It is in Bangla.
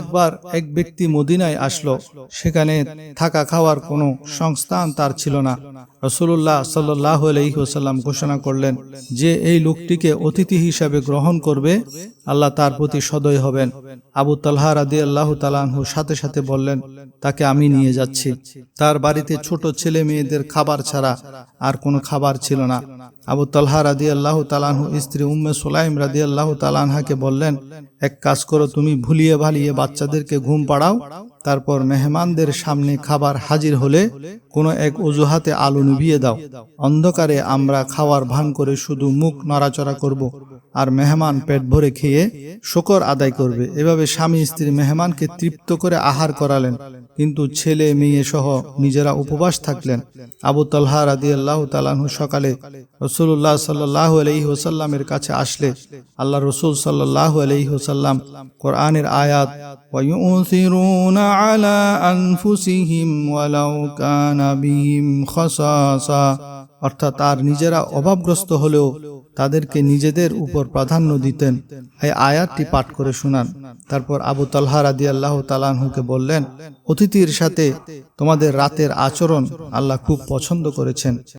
একবার এক ব্যক্তি মদিনায় আসলো সেখানে থাকা খাওয়ার কোনো সংস্থান তার ছিল না। রসুল্লাহ সাল্লাহ আলহিহসাল্লাম ঘোষণা করলেন যে এই লোকটিকে অতিথি হিসাবে গ্রহণ করবে, আল্লাহ তার প্রতি সদয় হবেন। আবু তালহা রাদি আল্লাহ তালাহু সাথে সাথে বললেন, তাকে আমি নিয়ে যাচ্ছি। তার বাড়িতে ছোট ছেলে মেয়েদের খাবার ছাড়া আর কোনো খাবার ছিল না। আবু তালহা রাদি আল্লাহ তালাহু স্ত্রী উম্মে সোলাইম রাদি আল্লাহ তালানহাকে বললেন, এক কাজ করো, তুমি ভুলিয়ে ভালিয়ে বাচ্চাদেরকে ঘুম পাড়াও তারপর মেহমানদের সামনে খাবার হাজির হলে কোনো এক অজুহাতে আলু নিভিয়ে দাও। অন্ধকারে আমরা খাওয়ার ভান করে শুধু মুখ নড়াচড়া করব আর মেহমান পেট ভরে খেয়ে শকর আদায় করবে। এভাবে স্বামী স্ত্রী মেহমানকে তৃপ্ত করে আহার করালেন। কিন্তু ছেলে মেয়ে সহ নিজেরা উপবাস থাকলেন আবু তালহা রাদি আল্লাহ তালাহু সকালে রসুল্লাহ সাল্লাহ আলহি হোসাল্লামের কাছে আসলে আল্লাহ রসুল সাল্লাহ আলহি হোসাল্লাম কোরআনের আয়াত ويؤثرون على أنفسهم ولو كان بهم خصاصة অর্থাৎ তার নিজেরা অভাবগ্রস্ত হলেও তাদেরকে নিজেদের উপর প্রাধান্য দিতেন এই আয়াতটি পাঠ করে শোনান তারপর আবু তালহা রাদি আল্লাহ তালানহুকে বললেন, অতিথির সাথে তোমাদের রাতের আচরণ আল্লাহ খুব পছন্দ করেছেন।